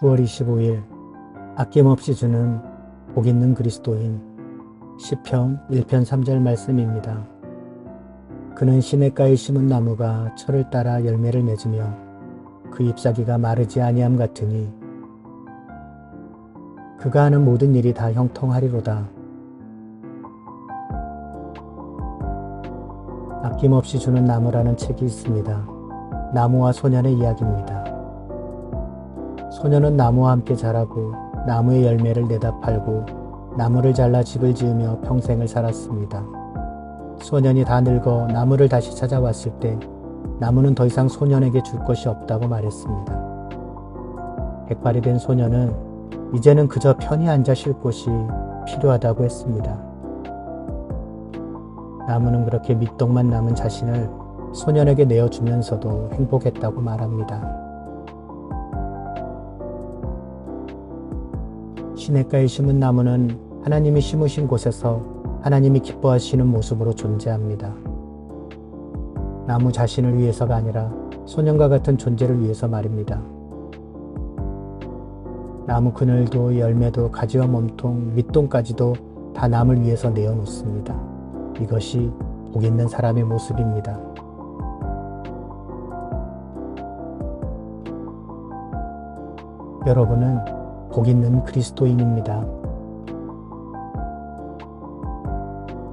9월 25일 아낌없이 주는 복 있는 그리스도인 시편 1편 3절 말씀입니다. 그는 시냇가에 심은 나무가 철을 따라 열매를 맺으며 그 잎사귀가 마르지 아니함 같으니 그가 하는 모든 일이 다 형통하리로다. 아낌없이 주는 나무라는 책이 있습니다. 나무와 소년의 이야기입니다. 소년은 나무와 함께 자라고 나무의 열매를 내다 팔고 나무를 잘라 집을 지으며 평생을 살았습니다. 소년이 다 늙어 나무를 다시 찾아왔을 때 나무는 더 이상 소년에게 줄 것이 없다고 말했습니다. 백발이 된 소년은 이제는 그저 편히 앉아 쉴 곳이 필요하다고 했습니다. 나무는 그렇게 밑동만 남은 자신을 소년에게 내어주면서도 행복했다고 말합니다. 시냇가에 심은 나무는 하나님이 심으신 곳에서 하나님이 기뻐하시는 모습으로 존재합니다. 나무 자신을 위해서가 아니라 소년과 같은 존재를 위해서 말입니다. 나무 그늘도 열매도 가지와 몸통, 밑동까지도 다 남을 위해서 내어놓습니다. 이것이 복 있는 사람의 모습입니다. 여러분은 복 있는 그리스도인입니다.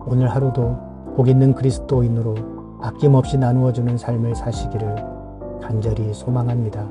오늘 하루도 복 있는 그리스도인으로 아낌없이 나누어주는 삶을 사시기를 간절히 소망합니다.